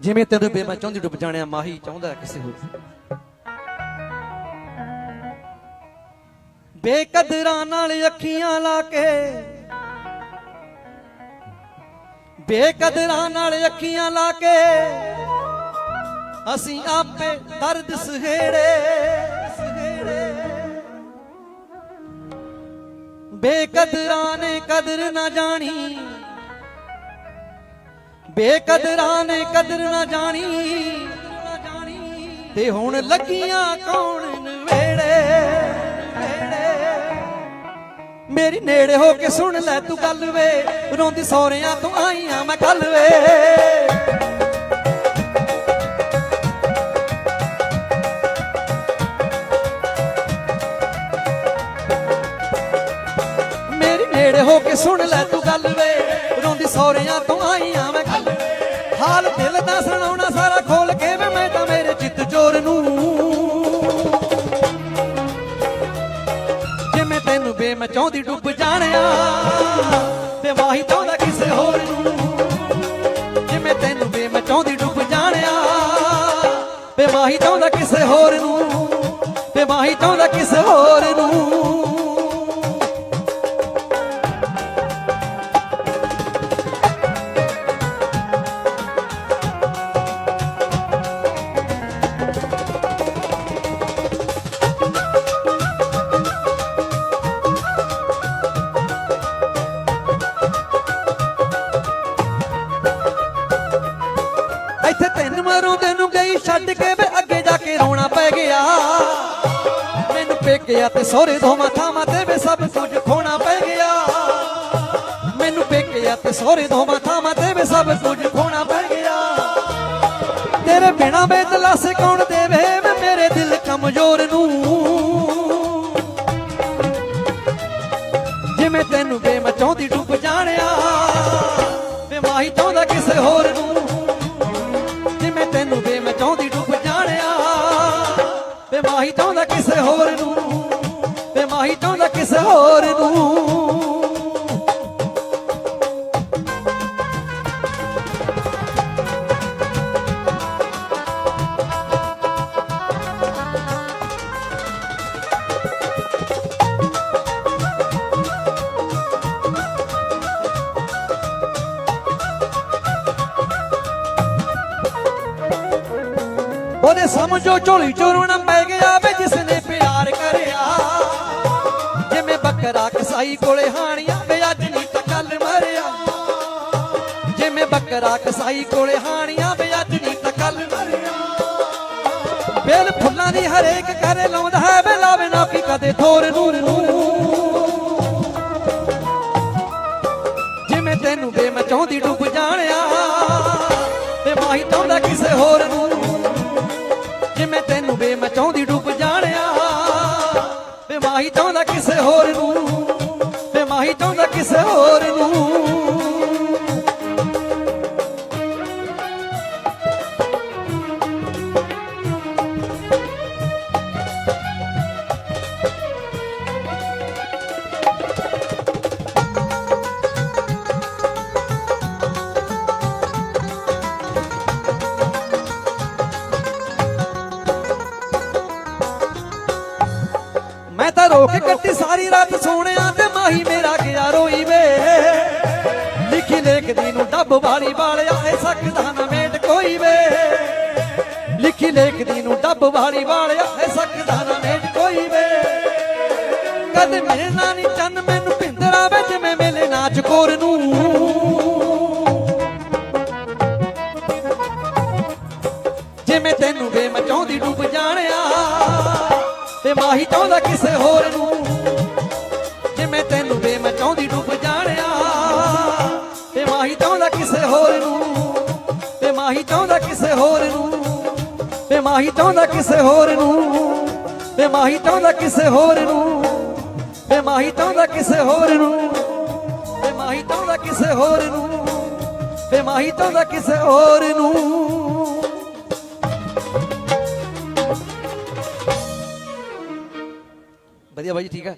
ਜਿਵੇਂ ਤੈਨੂੰ ਬੇ ਮੈਂ ਚਾਹੁੰਦੀ ਡੁੱਬ ਜਾਣਿਆ, ਮਾਹੀ ਚਾਹੁੰਦਾ ਕਿਸੇ ਹੋਰ ਬੇਕਦਰਾਂ ਨਾਲ ਅੱਖੀਆਂ ਲਾ ਕੇ, ਬੇਕਦਰਾਂ ਨਾਲ ਅੱਖੀਆਂ ਲਾ ਕੇ, ਅਸੀਂ ਆਪੇ ਦਰਦ ਸਹੇੜੇ। ਬੇਕਦਰਾਂ ਨੇ ਕਦਰ ਨਾ ਜਾਣੀ ਬੇਕਦਰਾਂ ਨੇ ਕਦਰ ਨਾ ਜਾਣੀ। ਤੇ ਹੁਣ ਲੱਗੀਆਂ ਕੌਣ ਨਵੇੜੇ ਮੇਰੀ ਨੇੜੇ ਹੋ ਕੇ ਸੁਣ ਲੈ ਤੂੰ ਗੱਲ ਵੇ। ਰੋਂਦੀ ਸੋਹਰਿਆਂ ਤੂੰ ਆਈਆਂ ਮੈਂ ਕੱਲ ਵੇ। ਮੇਰੀ ਨੇੜੇ ਹੋ ਕੇ ਸੁਣ ਲੈ ਤੂੰ ਗੱਲ ਵੇ। ਰੋਂਦੀ ਤੋਂ ਆਈਆਂ ਮੈਂ ਗੱਲ ਹਾਲ ਦਿਲ ਦਾ ਸੁਣਾਉਣਾ ਸਾਰਾ ਖੋਲ ਕੇ ਵੇ, ਮੈਂ ਤਾਂ ਮੇਰੇ ਚਿੱਤ ਚੋਰ ਨੂੰ। ਜਿਵੇਂ ਤੈਨੂੰ ਬੇ ਡੁੱਬ ਜਾਣਿਆ, ਤੇ ਮਾਹੀ ਚਾਹੁੰਦਾ ਕਿਸੇ ਹੋਰ ਨੂੰ। ਜਿਵੇਂ ਤੈਨੂੰ ਬੇਮਚਾਉਂਦੀ ਡੁੱਬ ਜਾਣਿਆ, ਤੇ ਮਾਹੀ ਚਾਹੁੰਦਾ ਕਿਸੇ ਹੋਰ ਨੂੰ। ਤੇ ਮਾਹੀ ਚਾਹੁੰਦਾ ਕਿਸੇ ਹੋਰ ਨੂੰ। ਪੇਕਿਆ ਤੇ ਸਹੁਰੇ ਦੋਵਾਂ ਥਾਵਾਂ ਤੇ ਵੇ ਸਭ ਕੁਝ ਖੋਣਾ ਪੈ ਗਿਆ। ਮੈਨੂੰ ਪੇਕਿਆ ਤੇ ਸਹੁਰੇ ਦੋਵਾਂ ਥਾਵਾਂ ਤੇ ਵੇ ਸਭ ਕੁਝ ਖੋਣਾ ਪੈ ਗਿਆ। ਤੇਰੇ ਬਿਨਾ ਵੇ ਦਲਾਸੇ ਕੌਣ ਦੇਵੇ ਮੇਰੇ ਦਿਲ ਕਮਜ਼ੋਰ ਨੂੰ। ਜਿਵੇਂ ਤੈਨੂੰ ਵੇ ਮੈਂ ਚਾਹੁੰਦੀ ਡੁੱਬ ਜਾਣਿਆ, ਵੇ ਮਾਹੀ ਚਾਹੁੰਦਾ ਕਿਸੇ ਹੋਰ ਨੂੰ। ਜਿਵੇਂ ਤੈਨੂੰ ਵੇ ਮੈਂ ਚਾਹੁੰਦੀ ਡੁੱਬ ਜਾਣਿਆ, ਵੇ ਮਾਹੀ ਚਾਹੁੰਦਾ ਕਿਸੇ ਹੋਰ ਨੂੰ। ਕਿਸੇ ਹੋਰ ਨੂੰ। ਉਹਦੇ ਸਮਝੋ ਝੋਲੀ ਚੋਰਣਾ ਪੈ ਗਿਆ ਵੇ ਬੱਕਰਾ ਕਸਾਈ ਕੋਲੇ ਹਾਣੀਆਂ ਵੇ ਅੱਜ ਨਹੀਂ ਤਾਂ ਕੱਲ ਮਰਿਆ। ਜਿਵੇਂ ਬੱਕਰਾ ਕਸਾਈ ਕੋਲੇ ਹਾਣੀਆਂ ਵੇ ਅੱਜ ਨਹੀਂ ਤਾਂ ਕੱਲ ਮਰਿਆ। ਬੇਲ ਫੁੱਲਾਂ ਦੀ ਹਰੇਕ ਘਰੇ ਲਾਉਂਦਾ ਹੈ ਵੇ ਲਾਵੇ ਨਾ ਕੀ ਕਦੇ ਥੋਰ ਨੂੰ। ਜਿਵੇਂ ਤੈਨੂੰ ਵੇ ਮੈਂ ਚਾਹੁੰਦੀ ਡੁੱਬ ਜਾਣਿਆ, ਤੇ ਮਾਹੀ ਚਾਹੁੰਦਾ ਕਿਸੇ ਹੋਰ ਨੂੰ। ਜਿਵੇਂ ਤੈਨੂੰ ਵੇ ਮੈਂ ਚਾਹੁੰਦੀ ਡੁੱਬ ਮਾਹੀ ਚਾਹੁੰਦਾ ਕਿਸੇ ਹੋਰ ਨੂੰ ਵੇ ਮਾਹੀ ਚਾਹੁੰਦਾ ਕਿਸੇ ਹੋਰ ਨੂੰ। ਤਾਂ ਰੋ ਕੇ ਕੱਟੀ ਸਾਰੀ ਰਾਤ ਸੋਹਣਿਆ ਤੇ ਮਾਹੀ ਮੇਰਾ ਗਿਆ ਰੋਈ ਵੇ। ਲਿਖੀ ਲੇਖਦੀ ਨੂੰ ਡੱਬ ਵਾਲੀ ਵਾਲਿਆ ਐ ਸਕਦਾ ਨਾ ਮੇਟ ਕੋਈ ਵੇ। ਲਿਖੀ ਲੇਖਦੀ ਨੂੰ ਡੱਬ ਵਾਲੀ ਵਾਲਿਆ ਐ ਸਕਦਾ ਨਾ ਮੇਟ ਕੋਈ ਵੇ। ਕਦੇ ਮਿਲਣਾ ਨਹੀਂ ਚੰਨ, ਮੈਨੂੰ ਪਿੰਦਰਾ ਵਿੱਚ ਮੈਂ ਮਿਲੇ ਨਾਚ ਕੋਰ ਨੂੰ। ਤੇ ਮਾਹੀ ਚਾਹੁੰਦਾ ਕਿਸੇ ਹੋਰ ਨੂੰ, ਜਿਵੇਂ ਤੈਨੂੰ ਵੇ ਮੈਂ ਚਾਹੁੰਦੀ ਡੁੱਬ ਜਾਣਿਆ। ਤੇ ਮਾਹੀ ਚਾਹੁੰਦਾ ਕਿਸੇ ਹੋਰ ਨੂੰ ਤੇ ਮਾਹੀ ਚਾਹੁੰਦਾ ਕਿਸੇ ਹੋਰ ਨੂੰ ਤੇ ਮਾਹੀ ਚਾਹੁੰਦਾ ਕਿਸੇ ਹੋਰ ਨੂੰ ਤੇ ਮਾਹੀ ਚਾਹੁੰਦਾ ਕਿਸੇ ਹੋਰ ਨੂੰ ਤੇ ਮਾਹੀ ਚਾਹੁੰਦਾ ਕਿਸੇ ਹੋਰ ਨੂੰ ਤੇ ਮਾਹੀ ਚਾਹੁੰਦਾ ਕਿਸੇ ਹੋਰ ਨੂੰ ਤੇ ਮਾਹੀ ਚਾਹੁੰਦਾ ਕਿਸੇ ਹੋਰ ਨੂੰ। ਵਧੀਆ ਬਾਈ ਜੀ ਠੀਕ ਹੈ